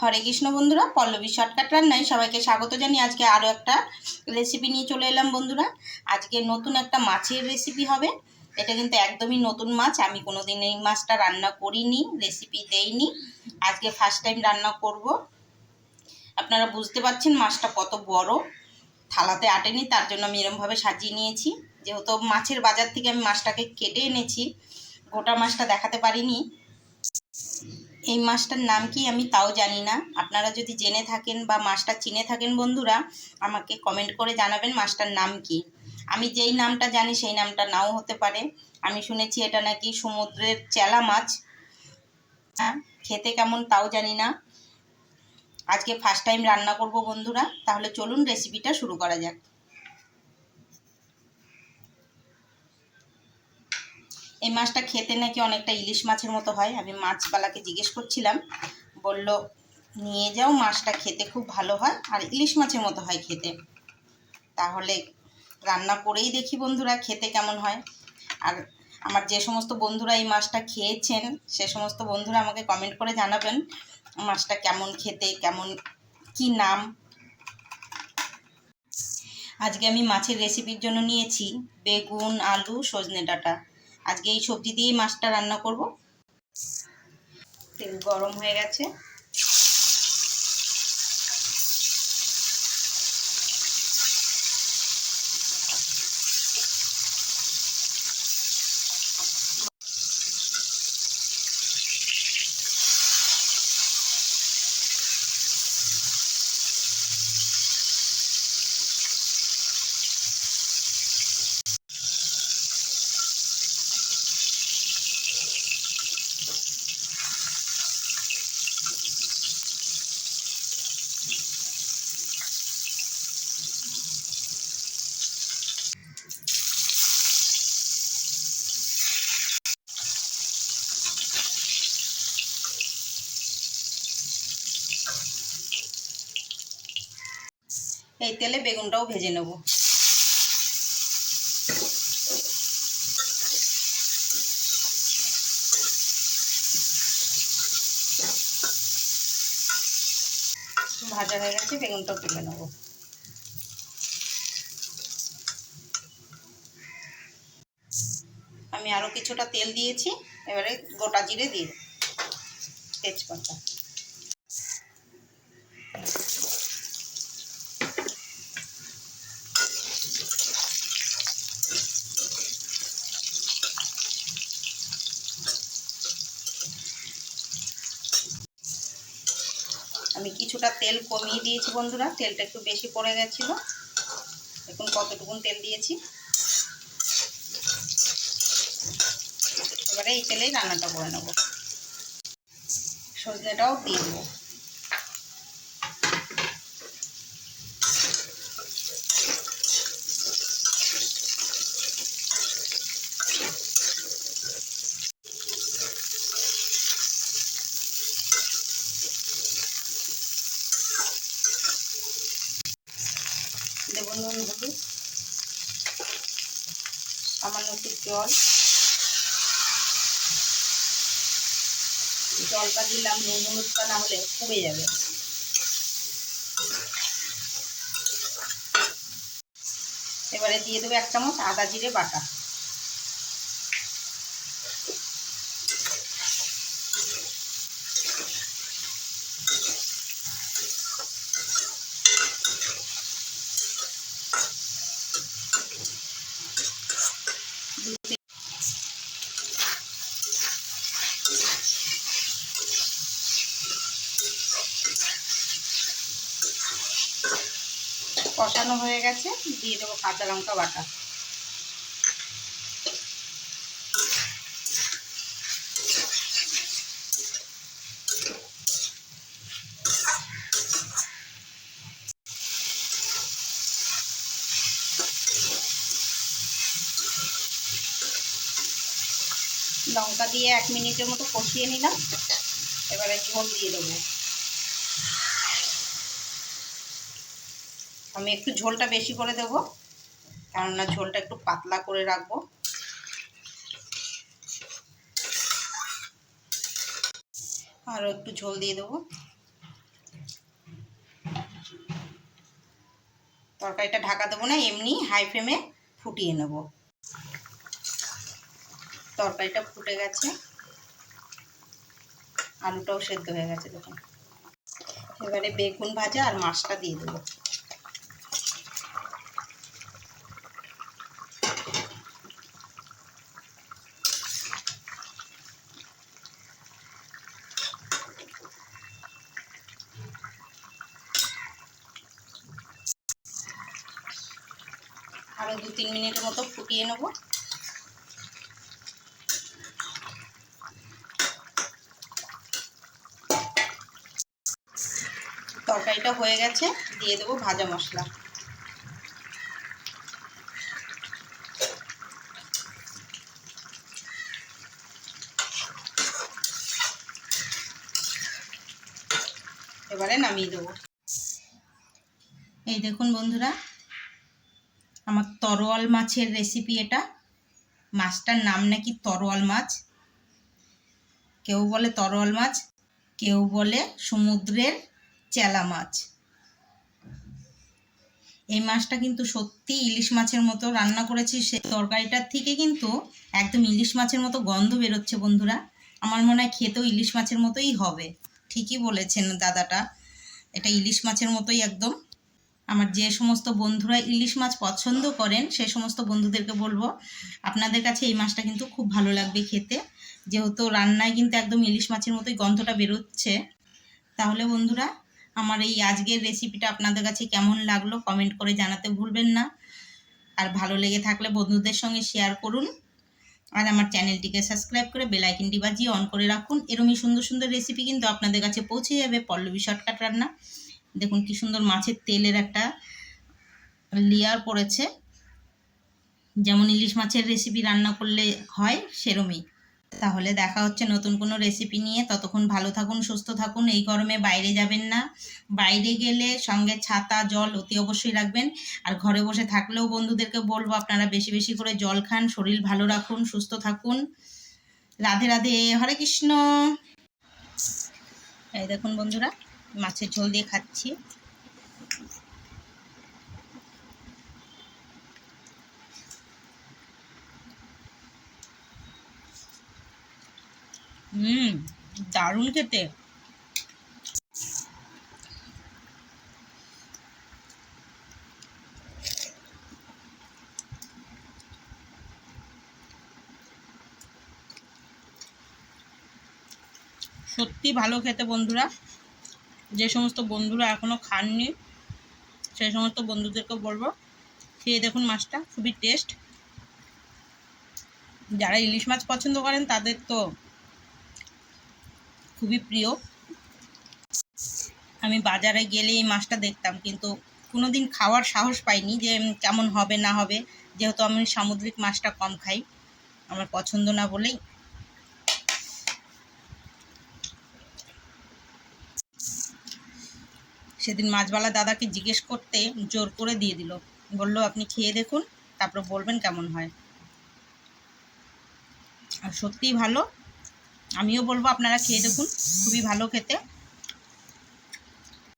হরে কৃষ্ণ বন্ধুরা, পল্লবী শর্টকাট রান্নায় সবাইকে স্বাগত জানিয়ে আজকে আরও একটা রেসিপি নিয়ে চলে এলাম বন্ধুরা। আজকে নতুন একটা মাছের রেসিপি হবে। এটা কিন্তু একদমই নতুন মাছ, আমি কোনো দিন এই মাছটা রান্না করিনি রেসিপি দেইনি। আজকে ফার্স্ট টাইম রান্না করব। আপনারা বুঝতে পারছেন মাছটা কত বড়। থালাতে আটেনি, তার জন্য আমি এরমভাবে সাজিয়ে নিয়েছি। যেহেতু মাছের বাজার থেকে আমি মাছটাকে কেটে এনেছি, গোটা মাছটা দেখাতে পারিনি। এই মাছটার নাম কি আমি তাও জানি না। আপনারা যদি জেনে থাকেন বা মাছটা চিনে থাকেন বন্ধুরা, আমাকে কমেন্ট করে জানাবেন মাছটার নাম কি। আমি যেই নামটা জানি সেই নামটা নাও হতে পারে। আমি শুনেছি এটা নাকি সমুদ্রের চেলা মাছ। হ্যাঁ খেতে কেমন তাও জানি না। আজকে ফার্স্ট টাইম রান্না করব বন্ধুরা। তাহলে চলুন রেসিপিটা শুরু করা যাক। এই মাছটা খেতে নাকি অনেকটা ইলিশ মাছের মতো হয়। আমি মাছবালাকে জিজ্ঞেস করছিলাম, বলল, নিয়ে যাও মাছটা, খেতে খুব ভালো হয়, আর ইলিশ মাছের মতো হয় খেতে। তাহলে রান্না করেই দেখি বন্ধুরা, খেতে কেমন হয়। আর আমার যে সমস্ত বন্ধুরা এই মাছটা খেয়েছেন, সে সমস্ত বন্ধুরা আমাকে কমেন্ট করে জানাবেন, মাছটা কেমন খেতে, কেমন, কি নাম। আজকে আমি মাছের রেসিপির জন্য নিয়েছি বেগুন, আলু, সজনে ডাঁটা। আজকে এই সবজি দিয়েই মাছটা রান্না করব। তেল গরম হয়ে গেছে। এই তেলে বেগুনটাও ভেজে নেব। ভাজা হয়ে গেছে, বেগুনটাও তুলে নেব। আমি আরও কিছুটা তেল দিয়েছি, এবারে গোটা জিরে দিয়ে। তেজপাতা। আমি কিছুটা তেল কমিয়ে দিয়েছি বন্ধুরা, তেলটা একটু বেশি পড়ে গেছিল। এখন কতটুকুন তেল দিয়েছি? এবারে এই তেলেই রান্নাটা করে নেব। সজনেটাও দিয়ে দেবো। দেবো নুন, হলুদ, সামান্য একটু জল। জলটা দিলাম, নুন, হলুদটা না হলে পুড়ে যাবে। এবারে দিয়ে দেবো এক চামচ আদা জিরে বাটা। কষানো হয়ে গেছে দিয়ে দেবো কাঁচা লঙ্কা বাটা। লঙ্কা দিয়ে এক মিনিটের মতো কষিয়ে নিলাম। এবারে ঝোল দিয়ে দেবো। আমি একটু ঝোলটা বেশি করে দেব, কেননা ঝোলটা একটু পাতলা করে রাখব। আরও একটু ঝোল দিয়ে দেবো। তরকারিটা ঢাকা দেবো না, এমনি হাই ফ্লেমে ফুটিয়ে নেব। তরকারিটা ফুটে গেছে। আলুটাও সেদ্ধ হয়ে গেছে, দেখুন। এবারে বেগুন ভাজা আর মাছটা দিয়ে দেবো। আরও দু তিন মিনিটের মতো ফুটিয়ে নেব। তরকারিটা হয়ে গেছে, দিয়ে দেবো ভাজা মশলা। এবারে নামিয়ে দেবো। এই দেখুন বন্ধুরা, আমার তরোয়াল মাছের রেসিপি এটা। মাছটার নাম নাকি তরোয়াল মাছ। কেউ বলে তরোয়াল মাছ, কেউ বলে সমুদ্রের চেলা মাছ। এই মাছটা কিন্তু সত্যি ইলিশ মাছের মতো রান্না করেছি, সে তরকারিটার থেকে কিন্তু একদম ইলিশ মাছের মতো গন্ধ বেরোচ্ছে বন্ধুরা। আমার মনে হয় খেতেও ইলিশ মাছের মতোই হবে। ঠিকই বলেছেন দাদাটা, এটা ইলিশ মাছের মতোই একদম। আমার যে সমস্ত বন্ধুরা ইলিশ মাছ পছন্দ করেন, সে সমস্ত বন্ধুদেরকে বলব, আপনাদের কাছে এই মাছটা কিন্তু খুব ভালো লাগবে খেতে। যেহেতু রান্নায় কিন্তু একদম ইলিশ মাছের মতোই গন্ধটা বেরোচ্ছে। তাহলে বন্ধুরা আমার এই আজকের রেসিপিটা আপনাদের কাছে কেমন লাগল কমেন্ট করে জানাতে ভুলবেন না। আর ভালো লেগে থাকলে বন্ধুদের সঙ্গে শেয়ার করুন। আর আমার চ্যানেলটিকে সাবস্ক্রাইব করে বেল আইকনটি বাজিয়ে অন করে রাখুন। এরমই সুন্দর সুন্দর রেসিপি কিন্তু আপনাদের কাছে পৌঁছে যাবে পল্লবী শর্টকাট রান্না। দেখুন কি সুন্দর মাছের তেলের একটা লেয়ার পড়েছে। যেমন ইলিশ মাছের রেসিপি রান্না করলে হয়, সেরমই। তাহলে দেখা হচ্ছে নতুন কোনো রেসিপি নিয়ে। ততক্ষণ ভালো থাকুন, সুস্থ থাকুন, এই গরমে বাইরে যাবেন না। বাইরে গেলে সঙ্গে ছাতা, জল অতি অবশ্যই রাখবেন। আর ঘরে বসে থাকলেও বন্ধুদেরকে বলব, আপনারা বেশি বেশি করে জল খান, শরীর ভালো রাখুন, সুস্থ থাকুন। রাধে রাধে, হরে কৃষ্ণ। এই দেখুন বন্ধুরা, মাছের ঝোল দিয়ে খাচ্ছি। হুম, দারুণ খেতে। সত্যি ভালো খেতে বন্ধুরা। যে সমস্ত বন্ধুরা এখনও খাননি সেই সমস্ত বন্ধুদেরকে বলব, খেয়ে দেখুন মাছটা, খুবই টেস্ট যারা ইলিশ মাছ পছন্দ করেন তাদের তো খুবই প্রিয়। আমি বাজারে গেলে এই মাছটা দেখতাম, কিন্তু কোনো দিন খাওয়ার সাহস পাইনি যে কেমন হবে, না হবে। যেহেতু আমি সামুদ্রিক মাছটা কম খাই, আমার পছন্দ না বলেই। সেদিন মাছবালা দাদাকে জিজ্ঞেস করতে জোর করে দিয়ে দিল। বলল, আপনি খেয়ে দেখুন, তারপর বলবেন কেমন হয়। আর সত্যিই ভালো আমিও বলব আপনারা খেয়ে দেখুন খুবই ভালো খেতে।